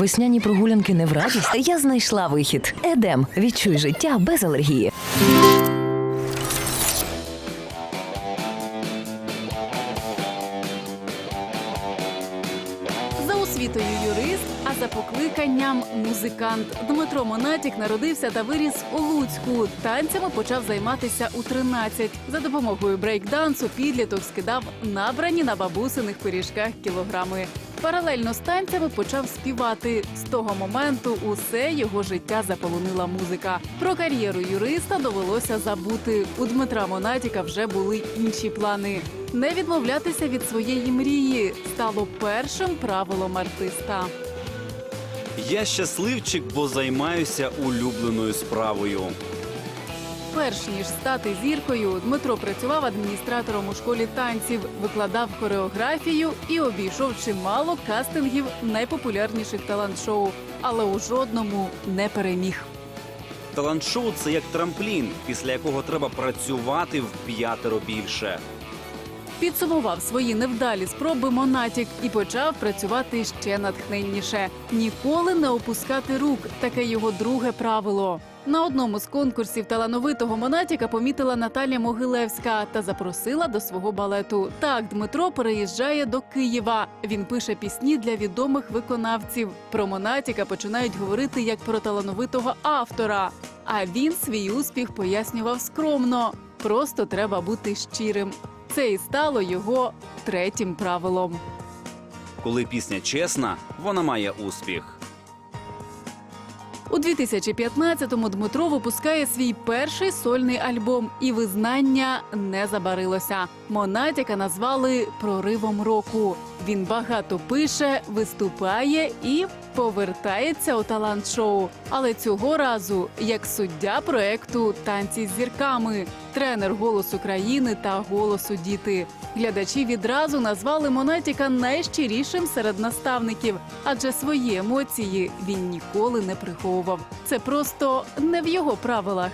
Весняні прогулянки не в радість. Я знайшла вихід. Едем. Відчуй життя без алергії. За освітою юрист, а за покликанням музикант. Дмитро Монатік народився та виріс у Луцьку. Танцями почав займатися у 13. За допомогою брейкдансу підліток скидав набрані на бабусиних пиріжках кілограми. Паралельно з танцями почав співати. З того моменту усе його життя заполонила музика. Про кар'єру юриста довелося забути. У Дмитра Монатіка вже були інші плани. Не відмовлятися від своєї мрії стало першим правилом артиста. Я щасливчик, бо займаюся улюбленою справою. Перш ніж стати зіркою, Дмитро працював адміністратором у школі танців, викладав хореографію і обійшов чимало кастингів найпопулярніших талант-шоу, але у жодному не переміг. Талант-шоу це як трамплін, після якого треба працювати в п'ятеро більше. Підсумував свої невдалі спроби Монатік і почав працювати ще натхненніше. Ніколи не опускати рук. Таке його друге правило. На одному з конкурсів талановитого Монатіка помітила Наталя Могилевська та запросила до свого балету. Так, Дмитро переїжджає до Києва. Він пише пісні для відомих виконавців. Про Монатіка починають говорити як про талановитого автора. А він свій успіх пояснював скромно. Просто треба бути щирим. Це і стало його третім правилом. Коли пісня чесна, вона має успіх. У 2015-му Дмитро випускає свій перший сольний альбом, і визнання не забарилося. Монатіка назвали проривом року. Він багато пише, виступає і повертається у талант-шоу. Але цього разу як суддя проекту Танці з зірками, тренер голос України та голосу діти. Глядачі відразу назвали Монатіка найщирішим серед наставників, адже свої емоції він ніколи не приховував. Це просто не в його правилах.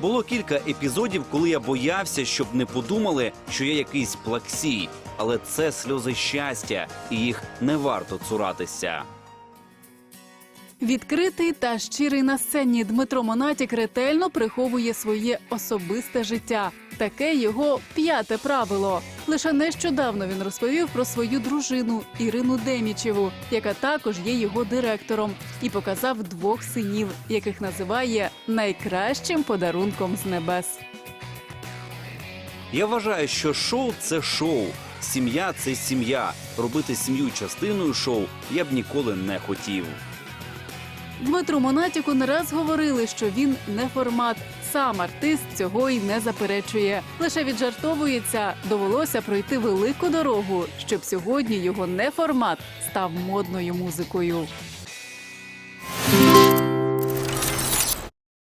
Було кілька епізодів, коли я боявся, щоб не подумали, що я якийсь плаксій. Але це сльози щастя, і їх не варто цуратися. Відкритий та щирий на сцені Дмитро Монатік ретельно приховує своє особисте життя. Таке його п'яте правило. Лише нещодавно він розповів про свою дружину Ірину Демічеву, яка також є його директором, і показав двох синів, яких називає найкращим подарунком з небес. Я вважаю, що шоу це шоу. Сім'я це сім'я. Робити сім'ю частиною шоу я б ніколи не хотів. Дмитру Монатіку не раз говорили, що він не формат. Сам артист цього й не заперечує. Лише віджартовується, довелося пройти велику дорогу, щоб сьогодні його не формат став модною музикою.